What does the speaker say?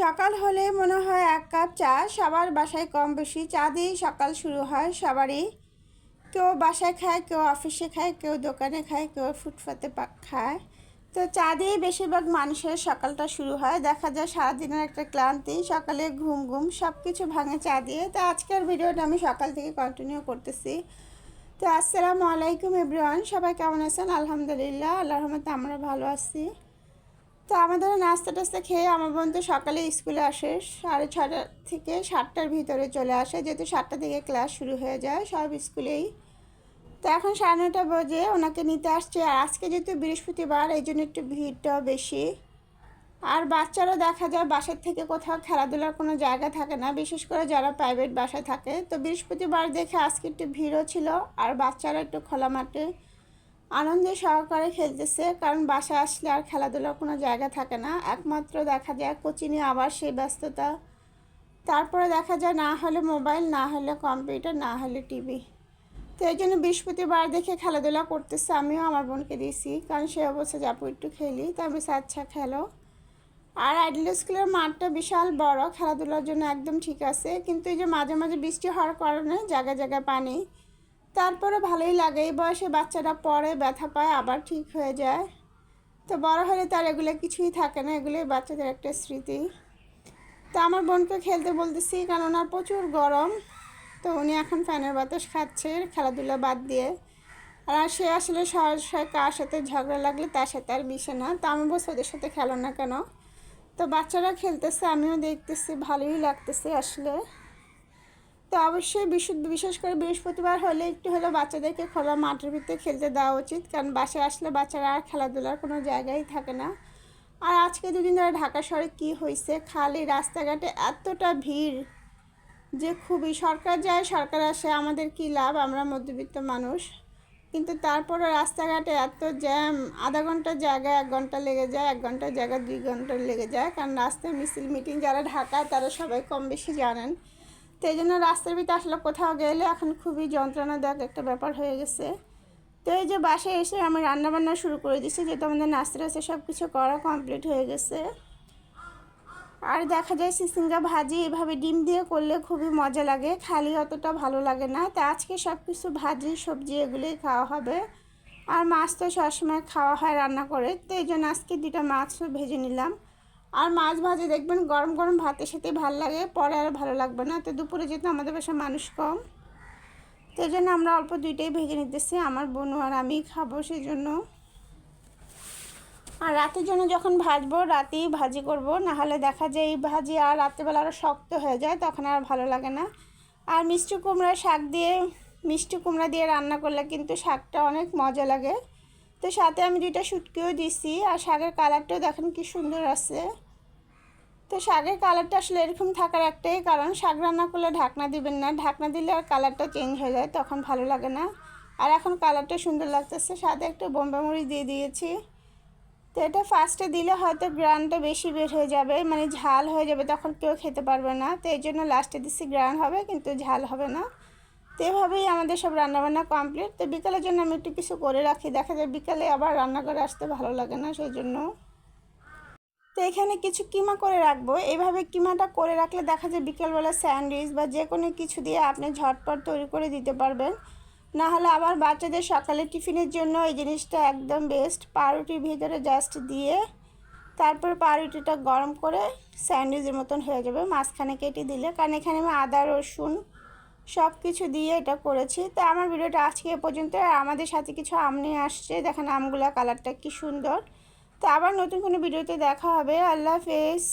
সকাল হলে মনে হয় এক কাপ চা, সবার বাসায় কম বেশি চা দিয়েই সকাল শুরু হয় সবারই। কেউ বাসায় খায়, কেউ অফিসে খায়, কেউ দোকানে খায়, কেউ ফুটপাতে খায়। তো চা দিয়েই বেশিরভাগ মানুষের সকালটা শুরু হয়। দেখা যায় সারাদিনের একটা ক্লান্তি, সকালে ঘুম ঘুম সব কিছু ভাঙে চা দিয়ে। তো আজকের ভিডিওটা আমি সকাল থেকে কন্টিনিউ করতেছি। তো আসসালামু আলাইকুম এভরিওয়ান, সবাই কেমন আছেন? আলহামদুলিল্লাহ, আল্লাহর রহমতে আমরা ভালো আছি। তো আমাদের নাস্তা টাস্তা খেয়ে আমার বোন তো সকালে স্কুলে আসে, সাড়ে ছটা থেকে সাতটার ভিতরে চলে আসে। যেহেতু সাতটা থেকে ক্লাস শুরু হয়ে যায় সব স্কুলেই। তো এখন সাড়ে নটা বাজে, ওনাকে নিতে আসছে। আর আজকে যেহেতু বৃহস্পতিবার, এই জন্য একটু ভিড়টাও বেশি। আর বাচ্চারা দেখা যায় বাসার থেকে কোথাও খেলাধুলার কোনো জায়গা থাকে না, বিশেষ করে যারা প্রাইভেট বাসায় থাকে। তো বৃহস্পতিবার দেখে আজকে একটু ভিড়ও ছিল, আর বাচ্চারা একটু খোলা মাঠে আনন্দে সহকারে খেলতেছে, কারণ বাসায় আসলে আর খেলাধুলার কোনো জায়গা থাকে না। একমাত্র দেখা যায় কোচিংয়ে আবার সেই ব্যস্ততা। তারপরে দেখা যায় না হলে মোবাইল, না হলে কম্পিউটার, না হলে টিভি। তো এই জন্য বৃহস্পতিবার দেখে খেলাধুলা করতেছে আমিও, আমার বোনকে দিয়েছি। কারণ সে অবস্থা যাব একটু খেলি। তো আমি আচ্ছা খেলো। আর আইডল স্কুলের মাঠটা বিশাল বড়, খেলাধুলার জন্য একদম ঠিক আছে। কিন্তু এই যে মাঝে মাঝে বৃষ্টি হওয়ার কারণে জায়গায় জায়গায় পানি তারপরে ভালোই লাগে। এই বয়সে বাচ্চারা পড়ে, ব্যথা পায়, আবার ঠিক হয়ে যায়। তো বড় হলে তার এগুলো কিছুই থাকে না, এগুলোই বাচ্চাদের একটা স্মৃতি। তো আমার বোনকে খেলতে বলতেছি, কারণ ওনার প্রচুর গরম। তো উনি এখন ফ্যানের বাতাস খাচ্ছে, খেলাধুলা বাদ দিয়ে। আর সে আসলে সহসায় কার সাথে ঝগড়া লাগলে তার সাথে আর মিশে না। তো আমি বলছি, ওদের সাথে খেলো না কেন? তো বাচ্চারা খেলতেছে, আমিও দেখতেছি, ভালোই লাগতেছে আসলে। তো অবশ্যই বিশুদ্ধ, বিশেষ করে বৃহস্পতিবার হলে একটু হলেও বাচ্চাদেরকে খোলা মাঠের ভিতরে খেলতে দেওয়া উচিত। কারণ বাসায় আসলে বাচ্চারা আর খেলাধুলার কোনো জায়গাই থাকে না। আর আজকে দুদিন ধরে ঢাকা শহরে কী হয়েছে? খালি রাস্তাঘাটে এতটা ভিড় যে খুবই সরকার যায়, সরকার আসে, আমাদের কী লাভ? আমরা মধ্যবিত্ত মানুষ। কিন্তু তারপরে রাস্তাঘাটে এত জ্যাম, আধা ঘণ্টার জায়গায় এক ঘণ্টা লেগে যায়, এক ঘণ্টার জায়গায় দুই ঘণ্টা লেগে যায়। কারণ রাস্তায় মিছিল, মিটিং যারা ঢাকায়, তারা সবাই কম বেশি জানেন। তো এই জন্য রাস্তার ভিতরে আসলে কোথাও গেলে এখন খুবই যন্ত্রণাদায়ক একটা ব্যাপার হয়ে গেছে। তো এই যে বাসায় এসে আমি রান্নাবান্না শুরু করে দিচ্ছি যেহেতু আমাদের নাস্তা টাস্তা সব কিছু করা কমপ্লিট হয়ে গেছে। আর দেখা যায় সিসিঙ্গা ভাজি এভাবে ডিম দিয়ে করলে খুবই মজা লাগে, খালি অতটা ভালো লাগে না। তা আজকে সব কিছু ভাজি, সবজি এগুলোই খাওয়া হবে। আর মাছ তো সবসময় খাওয়া হয় রান্না করে, তো এই জন্য আজকে দুটা মাছও ভেজে নিলাম। আর মাছ ভাজে দেখবেন গরম গরম ভাতের সাথে ভালো লাগে, পরে আর ভালো লাগবে না। তো দুপুরে যেহেতু আমাদের বাসায় মানুষ কম, তো এই জন্য আমরা অল্প দুইটাই ভেজে নিতেছি। আমার বোনু আর আমি খাব সেই জন্য আর রাতের জন্য যখন ভাজবো, রাতেই ভাজি করব। নাহলে দেখা যায় এই ভাজি আর রাত্রেবেলা আরও শক্ত হয়ে যায়, তখন আর ভালো লাগে না। আর মিষ্টি কুমড়া শাক দিয়ে, মিষ্টি কুমড়া দিয়ে রান্না করলে কিন্তু শাকটা অনেক মজা লাগে। তো সাথে আমি দুইটা শুটকিও দিছি, আর শাকের কালারটাও দেখেন কি সুন্দর আছে। তো শাকের কালারটা আসলে এরকম থাকার একটাই কারণ, শাক রান্না করলে ঢাকনা দিবেন না। ঢাকনা দিলে আর কালারটা চেঞ্জ হয়ে যায়, তখন ভালো লাগে না। আর এখন কালারটা সুন্দর লাগতেছে, সাথে একটা বোম্বা মরিচ দিয়ে দিয়েছি। তো এটা ফার্স্টে দিলে হয়তো গ্রানটা বেশি বের হয়ে যাবে মানে ঝাল হয়ে যাবে, তখন কেউ খেতে পারবে না। তো এই জন্য লাস্টে দিচ্ছি গ্রান হবে, কিন্তু ঝাল হবে না। তো এভাবেই আমাদের সব রান্নাবান্না কমপ্লিট তো বিকালের জন্য আমি একটু কিছু করে রাখি। দেখা যায় বিকালে আবার রান্না করে আসতে ভালো লাগে না সেই জন্য তো এখানে কিছু কিমা করে রাখব। এভাবে কিমাটা করে রাখলে দেখা যায় বিকেলবেলা স্যান্ডউইচ বা যে কোনো কিছু দিয়ে আপনি ঝটপট তৈরি করে দিতে পারবেন। না হলে আবার বাচ্চাদের সকালে টিফিনের জন্য এই জিনিসটা একদম বেস্ট পাউরুটির ভিতরে জাস্ট দিয়ে তারপর পাউরুটিটা গরম করে স্যান্ডউইচের মতন হয়ে যাবে। মাঝখানে কেটে দিলে। কারণ এখানে আমি আদা, রসুন সব কিছু দিয়ে এটা করেছি। তো আমার ভিডিওটা আজকে এ পর্যন্ত। আর আমাদের সাথে কিছু আম নিয়ে আসছে। দেখেন আমগুলা কালারটা কি সুন্দর। তো আবার নতুন কোনো ভিডিওতে দেখা হবে। আল্লাহ হাফেজ।